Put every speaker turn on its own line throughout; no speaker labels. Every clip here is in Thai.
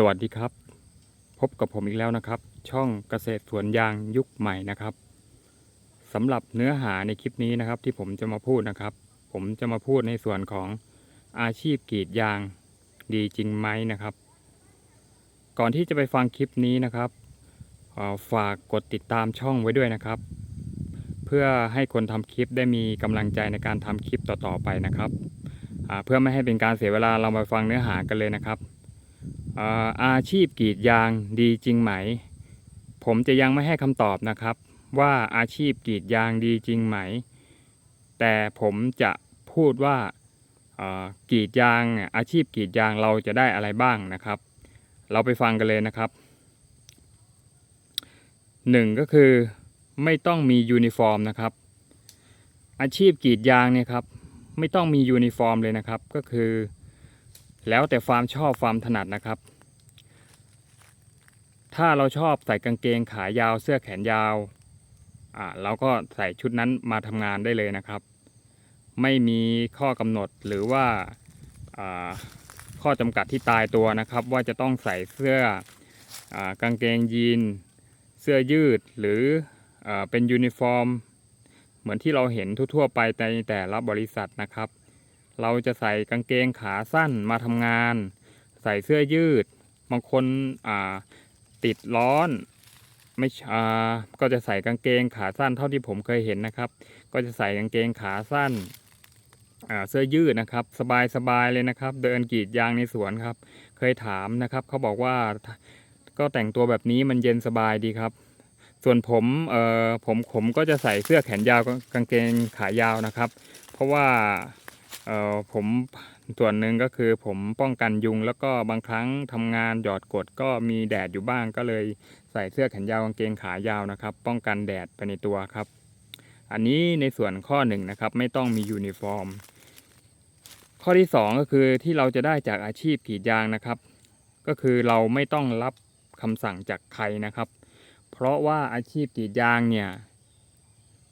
สวัสดีครับ พบกับผมอีกแล้วนะครับ ช่องเกษตรสวนยางยุคใหม่นะครับสำหรับเนื้อหาในคลิปนี้นะครับ ที่ผมจะมาพูดนะครับ ผมจะมาพูดในส่วนของอาชีพกรีดยางดีจริงไหมนะครับ ก่อนที่จะไปฟังคลิปนี้นะครับฝากกดติดตามช่องไว้ด้วยนะครับ เพื่อให้คนทำคลิปได้มีกำลังใจในการทำคลิปต่อๆไปนะครับเพื่อไม่ให้เป็นการเสียเวลาเรามาฟังเนื้อหากันเลยนะครับ อาชีพกรีดยางดีจริงไหม ผมจะยังไม่ให้คำตอบนะครับ ว่าอาชีพกรีดยางดีจริงไหม แต่ผมจะพูดว่ากรีดยางอาชีพกรีดยางเราจะได้อะไรบ้างนะครับ เราไปฟังกันเลยนะครับหนึ่งก็คือไม่ต้องมียูนิฟอร์มนะครับ อาชีพกรีดยางเนี่ยครับไม่ต้องมียูนิฟอร์มเลยนะครับ ก็คือ แล้วแต่ความชอบความถนัดนะครับ ถ้าเราชอบใส่กางเกงขายาวเสื้อแขนยาวอ่าเราก็ใส่ชุดนั้นมาทำงานได้เลยนะครับ ไม่มีข้อกำหนดหรือว่าข้อจำกัดที่ตายตัวนะครับ ว่าจะต้องใส่เสื้ออกางเกงยีน เสื้อยืดหรืออเป็นยูนิฟอร์ม เหมือนที่เราเห็นทั่วๆไปในแต่ละบริษัทนะครับ เราจะใส่กางเกงขาสั้นมาทำงาน ใส่เสื้อยืด บางคนติดร้อนไม่อ่าก็จะใส่กางเกงขาสั้นเท่าที่ผมเคยเห็นนะครับ ก็จะใส่กางเกงขาสั้นเสื้อยืดนะครับ สบายสบายเลยนะครับ เดินกรีดยางในสวนครับ เคยถามนะครับ เขาบอกว่าก็แต่งตัวแบบนี้มันเย็นสบายดีครับ ส่วนผมเอ่อผมผมก็จะใส่เสื้อแขนยาวกางเกงขายาวนะครับ เพราะว่า ผมส่วนหนึ่งก็คือผมป้องกันยุง แล้วก็บางครั้งทำงานหยอดกดก็มีแดดอยู่บ้างก็เลยใส่เสื้อแขนยาวกางเกงขายาวนะครับ ป้องกันแดดไปในตัวครับ อันนี้ในส่วนข้อหนึ่งนะครับ ไม่ต้องมียูนิฟอร์ม ข้อที่สองก็คือที่เราจะได้จากอาชีพกรีดยางนะครับ ก็คือเราไม่ต้องรับคำสั่งจากใครนะครับ เพราะว่าอาชีพกรีดยางเนี่ย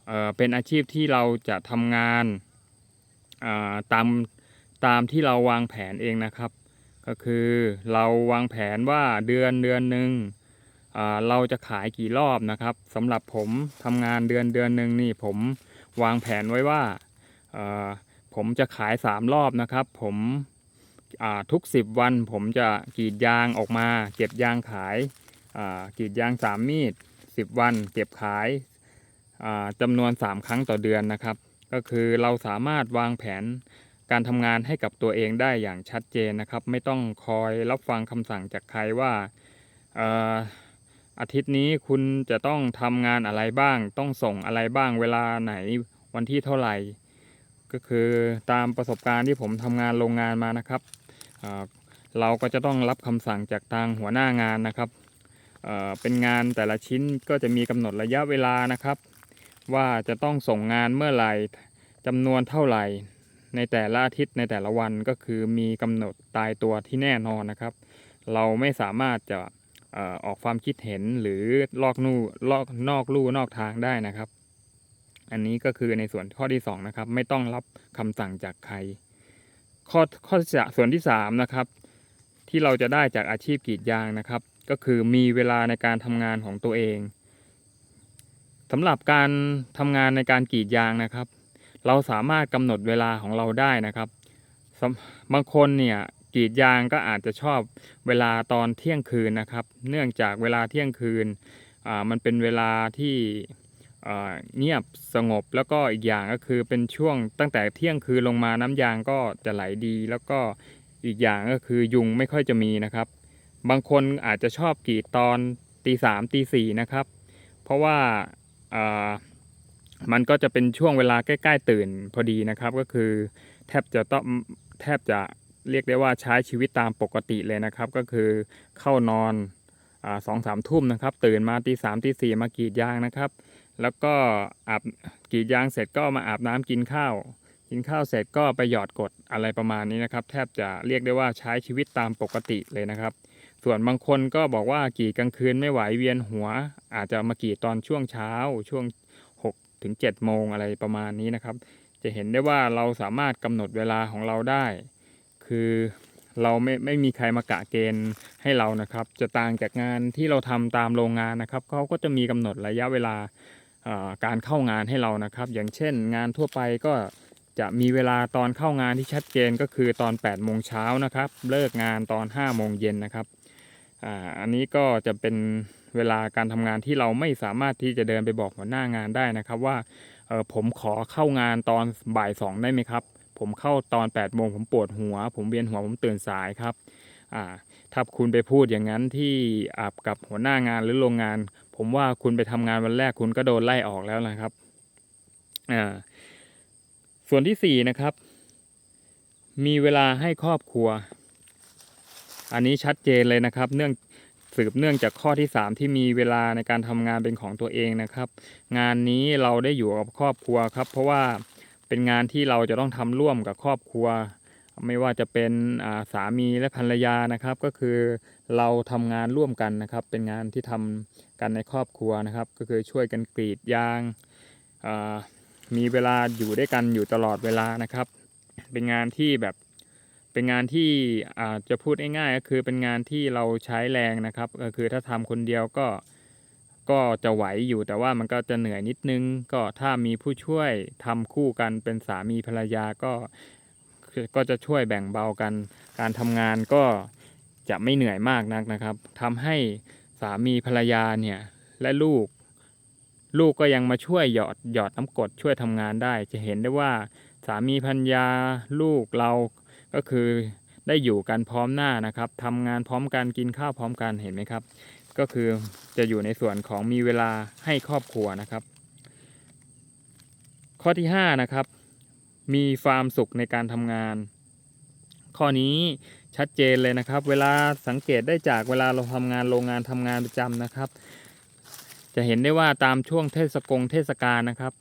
เเป็นอาชีพที่เราจะทำงาน ตามตามที่เราวางแผนเองนะครับ ก็คือเราวางแผนว่าเดือนเดือนหนึ่งเราจะขายกี่รอบนะครับสำหรับผมทำงานเดือนเดือนหนึ่งนี่ผมวางแผนไว้ว่าผมจะขาย 3 รอบนะครับ ผมทุก 10 วัน ผมจะกรีดยางออกมา เก็บยางขายกรีดยาง 3 มีด 10 วัน เก็บขายจำนวน 3 ครั้งต่อเดือนนะครับ ก็คือเราสามารถวางแผนการทำงานให้กับตัวเองได้อย่างชัดเจนนะครับ ไม่ต้องคอยรับฟังคำสั่งจากใครว่าอาทิตย์นี้คุณจะต้องทำงานอะไรบ้าง ต้องส่งอะไรบ้างเวลาไหนวันที่เท่าไหร่ ก็คือตามประสบการณ์ที่ผมทำงานโรงงานมานะครับเเราก็จะต้องรับคำสั่งจากทางหัวหน้างานนะครับเเป็นงานแต่ละชิ้นก็จะมีกำหนดระยะเวลานะครับ ว่าจะต้องส่งงานเมื่อไหร่จำนวนเท่าไหร่ ในแต่ละอาทิตย์ในแต่ละวันก็คือมีกำหนดตายตัวที่แน่นอนนะครับ เราไม่สามารถจะออกความคิดเห็นหรือลอกนู่ลอกนอกลู่นอกทางได้นะครับ อันนี้ก็คือในส่วนข้อที่สองนะครับไม่ต้องรับคำสั่งจากใคร ข้อข้อส่วนที่สามนะครับที่เราจะได้จากอาชีพกรีดยางนะครับ ก็คือมีเวลาในการทำงานของตัวเอง สำหรับการทำงานในการกรีดยางนะครับ เราสามารถกำหนดเวลาของเราได้นะครับ บางคนเนี่ยกรีดยางก็อาจจะชอบเวลาตอนเที่ยงคืนนะครับ เนื่องจากเวลาเที่ยงคืนมันเป็นเวลาที่เงียบสงบแล้วก็อีกอย่างก็คือเป็นช่วงตั้งแต่เที่ยงคืนลงมาน้ำยางก็จะไหลดี แล้วก็อีกอย่างก็คือยุงไม่ค่อยจะมีนะครับ บางคนอาจจะชอบกรีดตอนตีสามตีสี่นะครับ เพราะว่า มันก็จะเป็นช่วงเวลาใกล้ ๆ ตื่นพอดีนะครับ ก็คือแทบจะต้องแทบจะเรียกได้ว่าใช้ชีวิตตามปกติเลยนะครับ ก็คือเข้านอนสองสามทุ่มนะครับ ตื่นมาตีสามตีสี่มากรีดยางนะครับ แล้วก็อาบกรีดยางเสร็จก็มาอาบน้ำกินข้าว กินข้าวเสร็จก็ไปหยอดกดอะไรประมาณนี้นะครับ แทบจะเรียกได้ว่าใช้ชีวิตตามปกติเลยนะครับ ส่วนบางคนก็บอกว่ากีดกลางคืนไม่ไหวเวียนหัว อาจจะมากีดตอนช่วงเช้าช่วงถึง7โมงอะไรประมาณนี้นะครับ จะเห็นได้ว่าเราสามารถกำหนดเวลาของเราได้ คือเราไม่ไม่มีใครมากะเกณฑ์ให้เรานะครับ จะต่างจากงานที่เราทำตามโรงงานนะครับเขาก็จะมีกำหนดระยะเวลาการเข้างานให้เรานะครับ อย่างเช่น งานทั่วไปก็จะมีเวลาตอนเข้างานที่ชัดเจนก็คือตอน8โมงเช้านะครับ เลิกงานตอน5โมงเย็นนะครับ อ่าอันนี้ก็จะเป็นเวลาการทำงานที่เราไม่สามารถที่จะเดินไปบอกหัวหน้างานได้นะครับ ว่าเออผมขอเข้างานตอนบ่ายสองได้ไหมครับ ผมเข้าตอน8ปดโมงผมปวดหัว ผมเวียนหัวผมตื่นสายครับอ่าถ้าคุณไปพูดอย่างนั้นที่อ่ากับหัวหน้างานหรือโรงงาน ผมว่าคุณไปทำงานวันแรกคุณก็โดนไล่ออกแล้วนะครับอ่าส่วนที่สี่นะครับ มีเวลาให้ครอบครัว อันนี้ชัดเจนเลยนะครับ เนื่องสืบเนื่องจากข้อที่ 3 ที่มีเวลาในการทำงานเป็นของตัวเองนะครับ งานนี้เราได้อยู่กับครอบครัวครับ เพราะว่าเป็นงานที่เราจะต้องทำร่วมกับครอบครัว ไม่ว่าจะเป็นาสามีและภรรยานะครับ ก็คือเราทำงานร่วมกันนะครับ เป็นงานที่ทำกันในครอบครัวนะครับ ก็คือช่วยกันกรีดยางามีเวลาอยู่ด้วยกันอยู่ตลอดเวลานะครับ เป็นงานที่แบบ เป็นงานที่อาจะพูดง่ายๆก็คือเป็นงานที่เราใช้แรงนะครับ ก็คือถ้าทำคนเดียวก็ก็จะไหวอยู่แต่ว่ามันก็จะเหนื่อยนิดนึง ก็ถ้ามีผู้ช่วยทำคู่กันเป็นสามีภรรยาก็ก็จะช่วยแบ่งเบากัน การทำงานก็จะไม่เหนื่อยมากนักนะครับทำให้สามีภรรยาเนี่ยและลูก ลูกก็ยังมาช่วยหยอดหยอดน้ำกดช่วยทำงานได้ จะเห็นได้ว่าสามีภรรยาลูกเรา ก็คือได้อยู่กันพร้อมหน้านะครับทำงานพร้อมกันกินข้าวพร้อมกันเห็นไหมครับ ก็คือจะอยู่ในส่วนของมีเวลาให้ครอบครัวนะครับ ข้อที่5นะครับมีความสุขในการทำงาน ข้อนี้ชัดเจนเลยนะครับ เวลาสังเกตได้จากเวลาเราทำงานโรงงานทำงานประจำนะครับ จะเห็นได้ว่าตามช่วงเทศกงเทศกาลนะครับ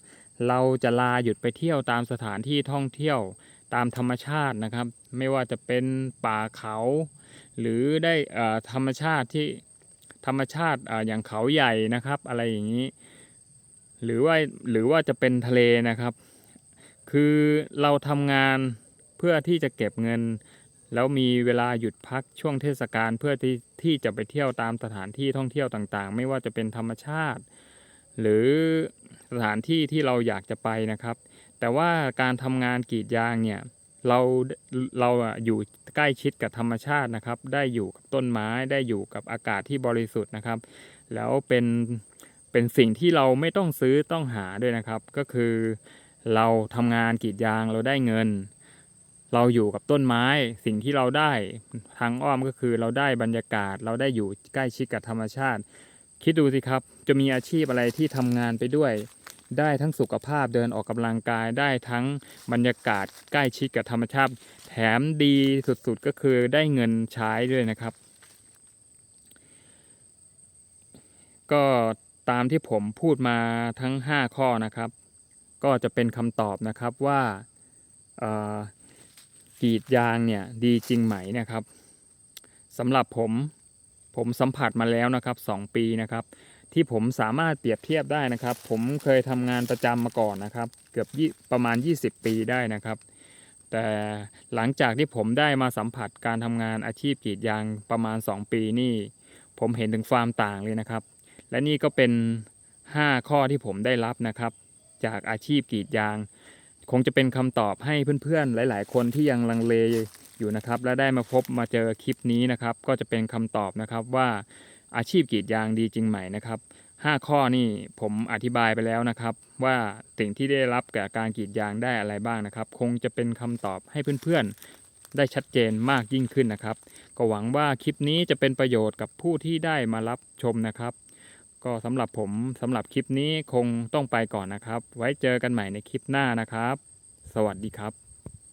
เราจะลาหยุดไปเที่ยวตามสถานที่ท่องเที่ยว ตามธรรมชาตินะครับ ไม่ว่าจะเป็นป่าเขา หรือได้ธรรมชาติที่ธรรมชาติอ่าอย่างเขาใหญ่นะครับ อะไรอย่างนี้ หรือว่าหรือว่าจะเป็นทะเลนะครับ คือเราทำงานเพื่อที่จะเก็บเงิน แล้วมีเวลาหยุดพักช่วงเทศกาลเพื่อที่ที่จะไปเที่ยวตามสถานที่ท่องเที่ยวต่างๆ ไม่ว่าจะเป็นธรรมชาติ หรือสถานที่ที่เราอยากจะไปนะครับ แต่ว่าการทำงานกรีดยางเนี่ยเราเราอยู่ใกล้ชิดกับธรรมชาตินะครับ ได้อยู่กับต้นไม้ได้อยู่กับอากาศที่บริสุทธิ์นะครับ แล้วเป็นเป็นสิ่งที่เราไม่ต้องซื้อต้องหาด้วยนะครับ ก็คือเราทำงานกรีดยางเราได้เงิน เราอยู่กับต้นไม้สิ่งที่เราได้ทางอ้อมก็คือเราได้บรรยากาศ เราได้อยู่ใกล้ชิดกับธรรมชาติ คิดดูสิครับ จะมีอาชีพอะไรที่ทำงานไปด้วย ได้ทั้งสุขภาพเดินออกกำลังกายได้ทั้งบรรยากาศใกล้ชิดกับธรรมชาติ แถมดีสุดๆก็คือได้เงินใช้ด้วยนะครับ ก็ตามที่ผมพูดมาทั้ง 5 ข้อนะครับ ก็จะเป็นคำตอบนะครับว่ากรีดยางเนี่ยดีจริงไหมนะครับสำหรับผม ผมสัมผัสมาแล้วนะครับ 2 ปีนะครับ ที่ผมสามารถเปรียบเทียบได้นะครับ ผมเคยทำงานประจำมาก่อนนะครับ เกือบประมาณ 20 ปีได้นะครับ แต่หลังจากที่ผมได้มาสัมผัสการทำงานอาชีพกรีดยางประมาณ 2 ปีนี่ผมเห็นถึงความต่างเลยนะครับ และนี่ก็เป็น 5 ข้อที่ผมได้รับนะครับ จากอาชีพกรีดยาง คงจะเป็นคำตอบให้เพื่อนๆหลาย ๆ คนที่ยังลังเล อยู่นะครับ และได้มาพบมาเจอคลิปนี้นะครับ ก็จะเป็นคำตอบนะครับว่าอาชีพกรีดยางดีจริงไหมนะครับ 5 ข้อนี่ผมอธิบายไปแล้วนะครับ ว่าสิ่งที่ได้รับกับการกรีดยางได้อะไรบ้างนะครับ คงจะเป็นคำตอบให้เพื่อนๆ ได้ชัดเจนมากยิ่งขึ้นนะครับ ก็หวังว่าคลิปนี้จะเป็นประโยชน์กับผู้ที่ได้มารับชมนะครับ ก็สำหรับผมสำหรับคลิปนี้คงต้องไปก่อนนะครับ ไว้เจอกันใหม่ในคลิปหน้านะครับ สวัสดีครับ